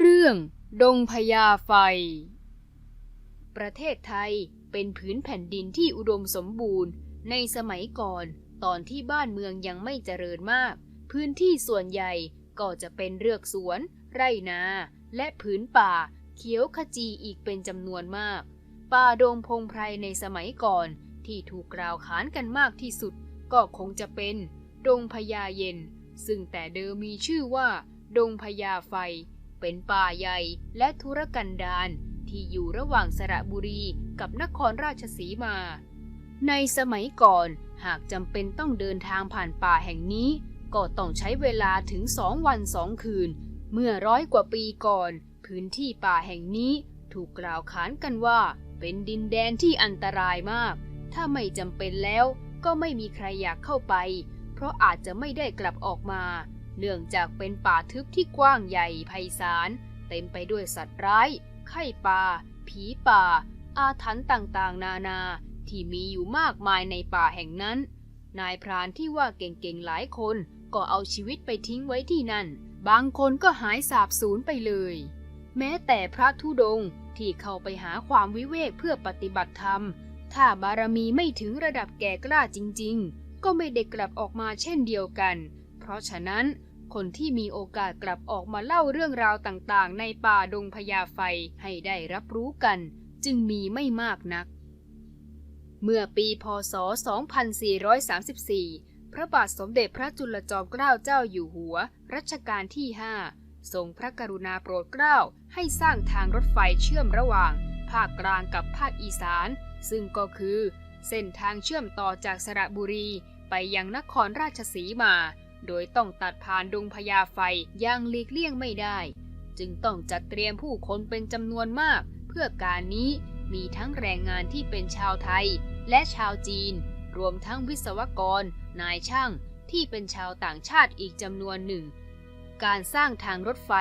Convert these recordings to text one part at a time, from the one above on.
เรื่องดงพญาไฟ ประเทศไทยเป็นผืนแผ่นดินที่อุดมสมบูรณ์ ในสมัยก่อนตอนที่บ้านเมืองยังไม่เจริญมาก พื้นที่ส่วนใหญ่ก็จะเป็นเรือกสวน ไรนา และผืนป่า เขียวขจีอีกเป็นจำนวนมาก ป่าดงพงไพรในสมัยก่อนที่ถูกกล่าวขานกันมากที่สุด ก็คงจะเป็น ดงพญาเย็น ซึ่งแต่เดิมมีชื่อว่า ดงพญาไฟ เป็นป่าใหญ่และธุรกันดารที่อยู่ระหว่างสระบุรีกับนครราชสีมา ในสมัยก่อนหากจำเป็นต้องเดินทางผ่านป่าแห่งนี้ ก็ต้องใช้เวลาถึงสองวันสองคืน เมื่อร้อยกว่าปีก่อน พื้นที่ป่าแห่งนี้ถูกกล่าวขานกันว่า เป็นดินแดนที่อันตรายมาก ถ้าไม่จำเป็นแล้วก็ไม่มีใครอยากเข้าไป เพราะอาจจะไม่ได้กลับออกมา เนื่องจากเป็นป่าทึบที่กว้างใหญ่ไพศาล เต็มไปด้วยสัตว์ร้าย ไข้ป่า ผีป่า อาถรรพ์ต่างๆ นานา ที่มีอยู่มากมายในป่าแห่งนั้น นายพรานที่ว่าเก่งๆหลายคนก็เอาชีวิตไปทิ้งไว้ที่นั่น บางคนก็หายสาบสูญไปเลย แม้แต่พระธุดงค์ที่เข้าไปหาความวิเวกเพื่อปฏิบัติธรรม ถ้าบารมีไม่ถึงระดับแก่กล้าจริง ๆ ก็ไม่ได้กลับออกมาเช่นเดียวกัน เพราะฉะนั้นคนที่มีโอกาสกลับออกมาเล่าเรื่องราวต่างๆ ในป่าดงพญาไฟให้ได้รับรู้กัน จึงมีไม่มากนัก เมื่อปีพศ 2434 พระบาทสมเด็จพระจุลจอมเกล้าเจ้าอยู่หัว รัชกาลที่ 5 ทรงพระกรุณาโปรดเกล้า ให้สร้างทางรถไฟเชื่อมระหว่าง ภาคกลางกับภาคอีสาน ซึ่งก็คือ เส้นทางเชื่อมต่อจากสระบุรีไปยังนครราชสีมา โดยต้องตัดผ่านดงพญาไฟอย่างหลีกเลี่ยงไม่ได้ จึงต้องจัดเตรียมผู้คนเป็นจำนวนมาก เพื่อการนี้มีทั้งแรงงานที่เป็นชาวไทย และชาวจีน รวมทั้งวิศวกร นายช่างที่เป็นชาวต่างชาติอีกจำนวนหนึ่ง การสร้างทางรถไฟ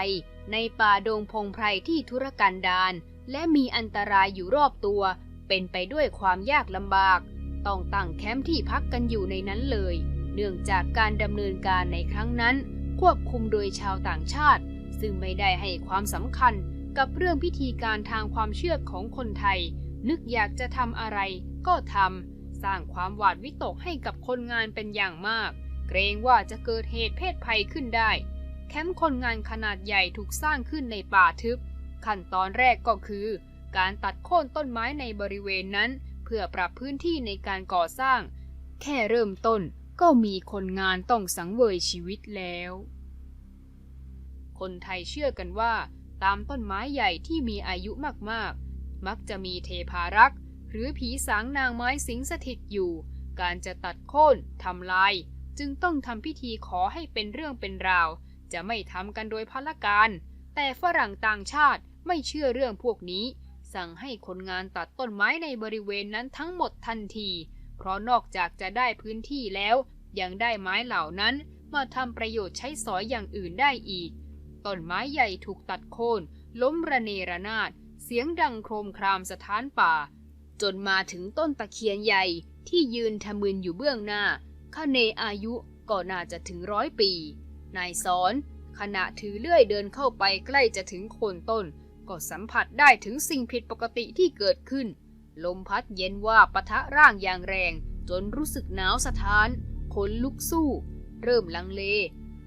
ในป่าดงพงไพรที่ธุรกันดารและมีอันตรายอยู่รอบตัว เป็นไปด้วยความยากลำบาก ต้องตั้งแคมป์ที่พักกันอยู่ในนั้นเลย เนื่องจากการดำเนินการในครั้งนั้น ควบคุมโดยชาวต่างชาติ ซึ่งไม่ได้ให้ความสำคัญกับเรื่องพิธีการทางความเชื่อของคนไทย นึกอยากจะทำอะไรก็ทำสร้างความหวาดวิตกให้กับคนงานเป็นอย่างมาก เกรงว่าจะเกิดเหตุเพศภัยขึ้นได้ แคมป์คนงานขนาดใหญ่ถูกสร้างขึ้นในป่าทึบ ขั้นตอนแรกก็คือ การตัดโค่นต้นไม้ในบริเวณนั้น เพื่อปรับพื้นที่ในการก่อสร้าง แค่เริ่มต้น ก็มีคนงานต้องสังเวยชีวิตแล้ว คนไทยเชื่อกันว่า ตามต้นไม้ใหญ่ที่มีอายุมากๆ มักจะมีเทพารักษ์ หรือผีสางนางไม้สิงสถิตอยู่ การจะตัดโค่นทำลาย จึงต้องทำพิธีขอให้เป็นเรื่องเป็นราว จะไม่ทำกันโดยพละการ แต่ฝรั่งต่างชาติไม่เชื่อเรื่องพวกนี้ สั่งให้คนงานตัดต้นไม้ในบริเวณนั้นทั้งหมดทันที เพราะนอกจากจะได้พื้นที่แล้ว ยังได้ไม้เหล่านั้นมาทำประโยชน์ใช้สอยอย่างอื่นได้อีก ต้นไม้ใหญ่ถูกตัดโค่นล้มระเนระนาด เสียงดังโครมครามสถานป่า จนมาถึงต้นตะเคียนใหญ่ที่ยืนทะมึนอยู่เบื้องหน้าคเนอายุก็น่าจะถึงร้อยปี นายสอนขณะถือเลื่อยเดินเข้าไปใกล้จะถึงโคนต้น ก็สัมผัสได้ถึงสิ่งผิดปกติที่เกิดขึ้น ลมพัดเย็นว่าปะทะร่างอย่างแรง จนรู้สึกหนาวสะท้าน ขนลุกสู้ เริ่มลังเล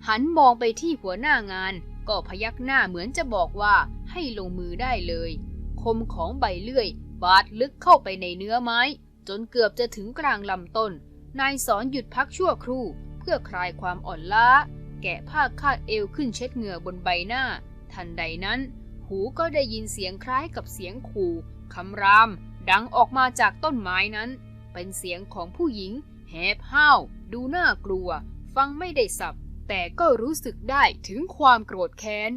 หันมองไปที่หัวหน้างาน ก็พยักหน้าเหมือนจะบอกว่าให้ลงมือได้เลย คมของใบเลื่อย บาดลึกเข้าไปในเนื้อไม้ จนเกือบจะถึงกลางลำต้น นายสอนหยุดพักชั่วครู่ เพื่อคลายความอ่อนล้า แกะผ้าคาดเอวขึ้นเช็ดเหงื่อบนใบหน้า ทันใดนั้น หูก็ได้ยินเสียงคล้ายกับเสียงขู่คำราม ดังออกมาจากต้นไม้นั้น เป็นเสียงของผู้หญิง แหบห้าว ดูน่ากลัว ฟังไม่ได้สับ แต่ก็รู้สึกได้ถึงความโกรธแค้น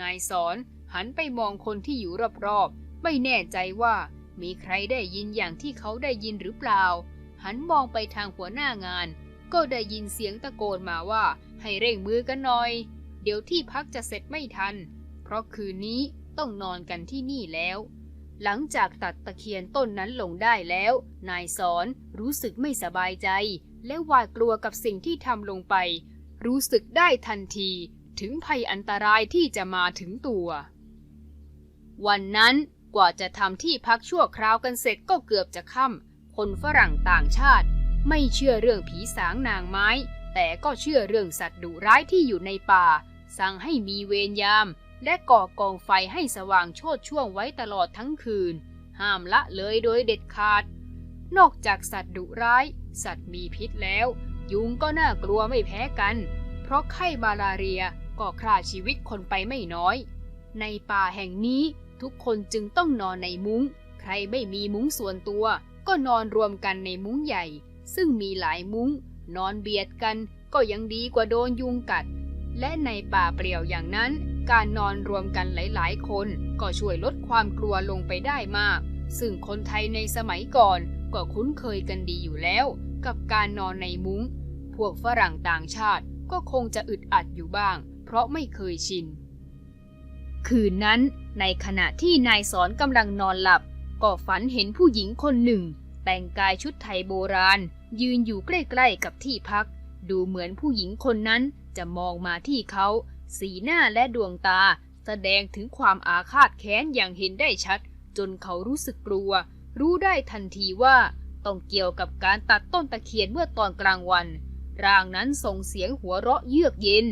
นายสอนหันไปมองคนที่อยู่รอบๆ ไม่แน่ใจว่ามีใครได้ยินอย่างที่เขาได้ยินหรือเปล่า หันมองไปทางหัวหน้างาน ก็ได้ยินเสียงตะโกนมาว่า ให้เร่งมือกันหน่อย เดี๋ยวที่พักจะเสร็จไม่ทัน เพราะคืนนี้ต้องนอนกันที่นี่แล้ว หลังจากตัดตะเคียนต้นนั้นลงได้แล้ว นายสอนรู้สึกไม่สบายใจ และหวาดกลัวกับสิ่งที่ทำลงไป รู้สึกได้ทันทีถึงภัยอันตรายที่จะมาถึงตัว วันนั้นกว่าจะทำที่พักชั่วคราวกันเสร็จก็เกือบจะค่ำคนฝรั่งต่างชาติ ไม่เชื่อเรื่องผีสางนางไม้ แต่ก็เชื่อเรื่องสัตว์ดุร้ายที่อยู่ในป่า สั่งให้มีเวรยาม และก่อกองไฟให้สว่างโชดช่วงไว้ตลอดทั้งคืน ห้ามละเลยโดยเด็ดขาด นอกจากสัตว์ดุร้าย สัตว์มีพิษแล้ว ยุงก็น่ากลัวไม่แพ้กัน เพราะไข้มาลาเรียก็ฆ่าชีวิตคนไปไม่น้อย ในป่าแห่งนี้ทุกคนจึงต้องนอนในมุง้ง ใครไม่มีมุ้งส่วนตัว ก็นอนรวมกันในมุ้งใหญ่ ซึ่งมีหลายมุ้ง นอนเบียดกันก็ยังดีกว่าโดนยุงกัด และในป่าเปลี่ยวอย่างนั้น การนอนรวมกันหลาย ๆ คนก็ช่วยลดความกลัวลงไปได้มาก ซึ่งคนไทยในสมัยก่อนก็คุ้นเคยกันดีอยู่แล้ว กับการนอนในมุง้ง พวกฝรั่งต่างชาติก็คงจะอึดอัดอยู่บ้าง เพราะไม่เคยชิน คืนนั้นในขณะที่นายสอนกำลังนอนหลับ ก็ฝันเห็นผู้หญิงคนหนึ่ง แต่งกายชุดไทยโบราณ ยืนอยู่ใกล้ ๆ กับที่พัก ดูเหมือนผู้หญิงคนนั้น จะมองมาที่เขา สีหน้าและดวงตา แสดงถึงความอาฆาตแค้นอย่างเห็นได้ชัด จนเขารู้สึกกลัว รู้ได้ทันทีว่าต้องเกี่ยวกับการตัดต้นตะเคียนเมื่อตอนกลางวัน ร่างนั้นส่งเสียงหัวเราะเยือกเย็น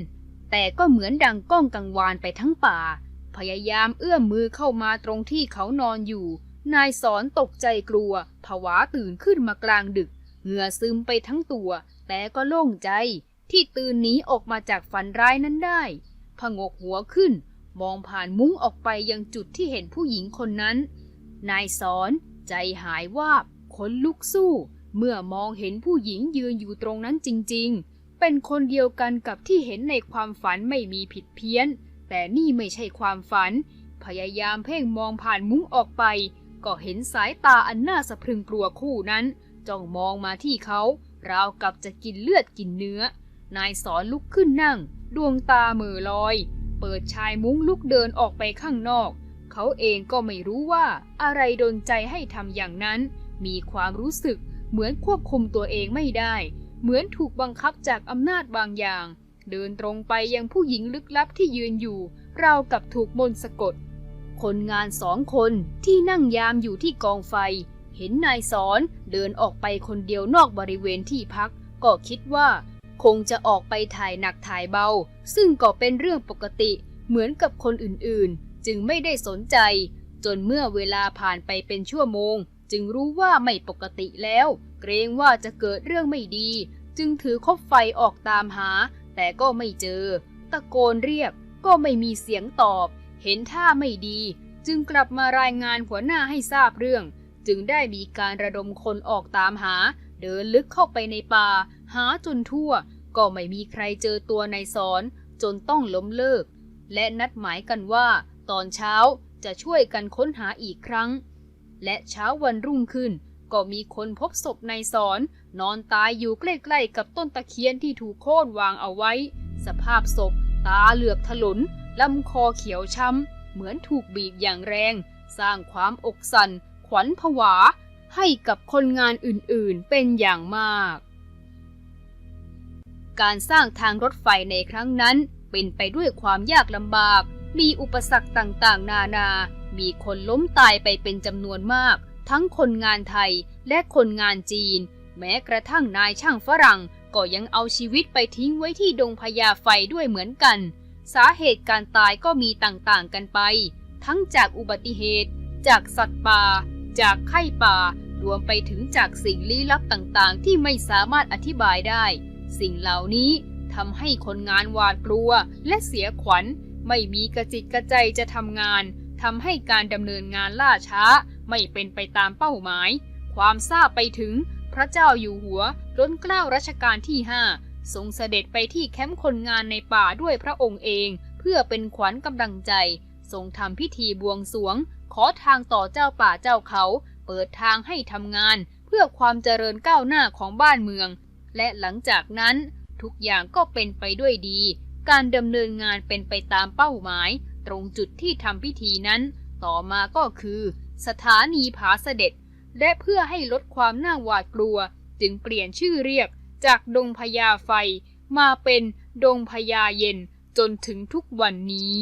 แต่ก็เหมือนดังก้องกังวานไปทั้งป่า พยายามเอื้อมมือเข้ามาตรงที่เขานอนอยู่ นายสอนตกใจกลัว ผวาตื่นขึ้นมากลางดึก เหงื่อซึมไปทั้งตัว แต่ก็โล่งใจ ที่ตื่นหนีออกมาจากฝันร้ายนั้นได้ผงกหัวขึ้น มองผ่านมุ้งออกไปยังจุดที่เห็นผู้หญิงคนนั้น นายสอนใจหายวาบขนลุกสู้ เมื่อมองเห็นผู้หญิงยืนอยู่ตรงนั้นจริง ๆ เป็นคนเดียวกันกับที่เห็นในความฝันไม่มีผิดเพี้ยน แต่นี่ไม่ใช่ความฝัน พยายามเพ่งมองผ่านมุ้งออกไป ก็เห็นสายตาอันน่าสะพรึงกลัวคู่นั้นจ้องมองมาที่เขา ราวกับจะกินเลือดกินเนื้อ นายสอนลุกขึ้นนั่ง ดวงตาเหม่อลอย เปิดชายมุ้งลุกเดินออกไปข้างนอก เขาเองก็ไม่รู้ว่าอะไรดนใจให้ทำอย่างนั้น มีความรู้สึกเหมือนควบคุมตัวเองไม่ได้ เหมือนถูกบังคับจากอำนาจบางอย่าง เดินตรงไปยังผู้หญิงลึกลับที่ยืนอยู่ราวกับถูกมนต์สะกด คนงานสองคนที่นั่งยามอยู่ที่กองไฟ เห็นนายสอนเดินออกไปคนเดียวนอกบริเวณที่พัก ก็คิดว่า คงจะออกไปถ่ายหนักถ่ายเบา ซึ่งก็เป็นเรื่องปกติเหมือนกับคนอื่นๆ จึงไม่ได้สนใจ จนเมื่อเวลาผ่านไปเป็นชั่วโมง จึงรู้ว่าไม่ปกติแล้ว เกรงว่าจะเกิดเรื่องไม่ดี จึงถือคบไฟออกตามหา แต่ก็ไม่เจอ ตะโกนเรียกก็ไม่มีเสียงตอบ เห็นท่าไม่ดี จึงกลับมารายงานหัวหน้าให้ทราบเรื่อง จึงได้มีการระดมคนออกตามหา เดินลึกเข้าไปในป่า หาจนทั่ว ก็ไม่มีใครเจอตัวนายสอนจนต้องล้มเลิก และนัดหมายกันว่า ตอนเช้าจะช่วยกันค้นหาอีกครั้ง และเช้าวันรุ่งขึ้น ก็มีคนพบศพนายสอน นอนตายอยู่ใกล้ๆกับต้นตะเคียนที่ถูกโค่นวางเอาไว้ สภาพศพ ตาเหลือกถลนลำคอเขียวช้ำ เหมือนถูกบีบอย่างแรง สร้างความอกสั่นขวัญผวา ให้กับคนงานอื่นๆเป็นอย่างมาก การสร้างทางรถไฟในครั้งนั้นเป็นไปด้วยความยากลำบาก มีอุปสรรคต่างๆ นานา มีคนล้มตายไปเป็นจำนวนมาก ทั้งคนงานไทยและคนงานจีน แม้กระทั่งนายช่างฝรั่งก็ยังเอาชีวิตไปทิ้งไว้ที่ดงพญาไฟด้วยเหมือนกัน สาเหตุการตายก็มีต่างๆกันไป ทั้งจากอุบัติเหตุ จากสัตว์ป่า จากไข้ป่ารวมไปถึงจากสิ่งลี้ลับต่างๆ ที่ไม่สามารถอธิบายได้ สิ่งเหล่านี้ทำให้คนงานหวาดกลัวและเสียขวัญ ไม่มีกระจิตกระใจจะทำงานทำให้การดำเนินงานล่าช้า ไม่เป็นไปตามเป้าหมาย ความทราบไปถึงพระเจ้าอยู่หัวล้นเกล้ารัชกาลที่5ทรงเสด็จไปที่แคมป์คนงานในป่าด้วยพระองค์เอง เพื่อเป็นขวัญกำลังใจ ทรงทำพิธีบวงสรวง ขอทางต่อเจ้าป่าเจ้าเขา เปิดทางให้ทำงาน เพื่อความเจริญก้าวหน้าของบ้านเมือง และหลังจากนั้นทุกอย่างก็เป็นไปด้วยดี การดำเนินงานเป็นไปตามเป้าหมาย ตรงจุดที่ทำพิธีนั้น ต่อมาก็คือ สถานีผาเสด็จ และเพื่อให้ลดความน่าหวาดกลัว จึงเปลี่ยนชื่อเรียก จากดงพญาไฟ มาเป็นดงพญาเย็นจนถึงทุกวันนี้